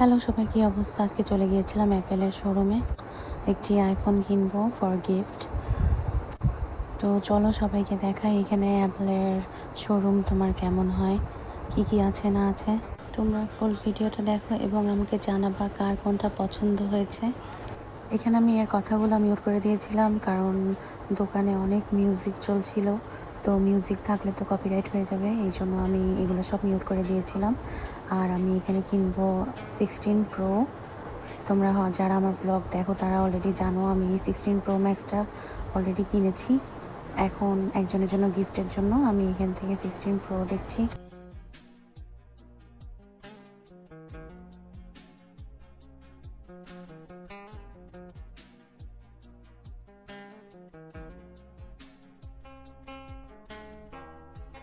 Hello সবাই, কী অবস্থা? আজকে চলে গিয়েছিলাম অ্যাপেলের শোরুমে একটি আইফোন কিনবো ফর গিফট তো চলো সবাইকে দেখাই এখানে অ্যাপেলের শোরুম তোমার কেমন হয়? কি কি আছে, না আছে? তোমরা ফুল ভিডিওটা দেখো এবং আমাকে জানাবা কার কোনটা পছন্দ হয়েছে। এখানে আমি এর কথাগুলো মিউট করে দিয়েছিলাম, কারণ দোকানে অনেক মিউজিক চলছিল। তো মিউজিক থাকলে তো কপিরাইট হয়ে যাবে, এই জন্য আমি এগুলো সব মিউট করে দিয়েছিলাম। আর আমি এখানে কিনবো সিক্সটিন প্রো তোমরা যারা আমার ব্লগ দেখো, তারা অলরেডি জানো আমি সিক্সটিন প্রো ম্যাক্সটা অলরেডি কিনেছি। এখন একজনের জন্য গিফটের জন্য আমি এখান থেকে সিক্সটিন প্রো দেখছি।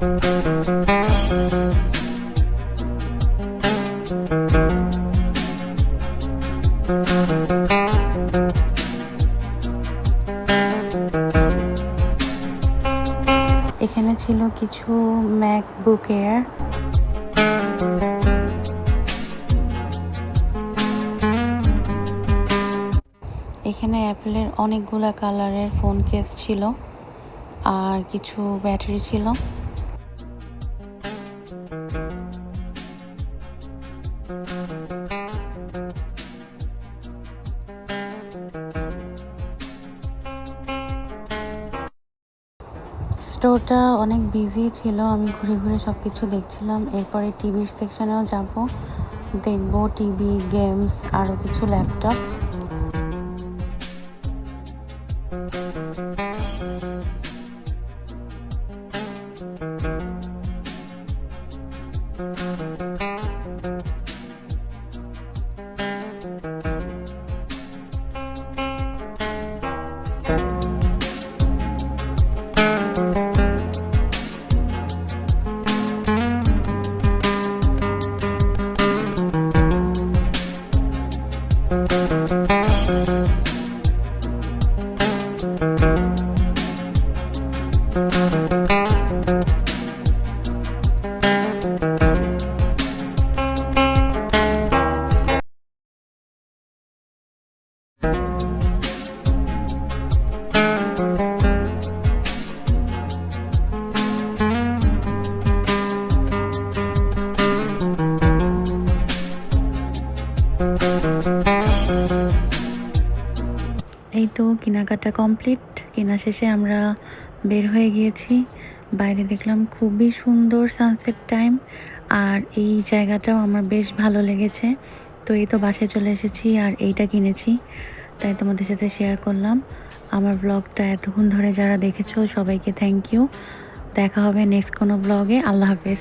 এখানে ছিল কিছু ম্যাকবুক এয়ার এখানে অ্যাপেলের অনেকগুলা কালারের ফোন কেস ছিল, আর কিছু ব্যাটারি ছিল। স্টোরটা অনেক বিজি ছিল, আমি ঘুরে ঘুরে সব কিছু দেখছিলাম। এরপরে টিভির সেকশনেও যাব, দেখব টিভি গেমস আরও কিছু ল্যাপটপ Thank এই তো কেনাকাটা কমপ্লিট কেনা শেষে আমরা বের হয়ে গিয়েছি। বাইরে দেখলাম খুবই সুন্দর সানসেট টাইম আর এই জায়গাটাও আমার বেশ ভালো লেগেছে। তো এই তো বাসে চলে এসেছি আর এইটা কিনেছি। তাই তোমাদের সাথে শেয়ার করলাম। আমার ব্লগটা এতক্ষণ ধরে যারা দেখেছ সবাইকে থ্যাংক ইউ দেখা হবে নেক্সট কোনো ব্লগে আল্লাহ হাফেজ।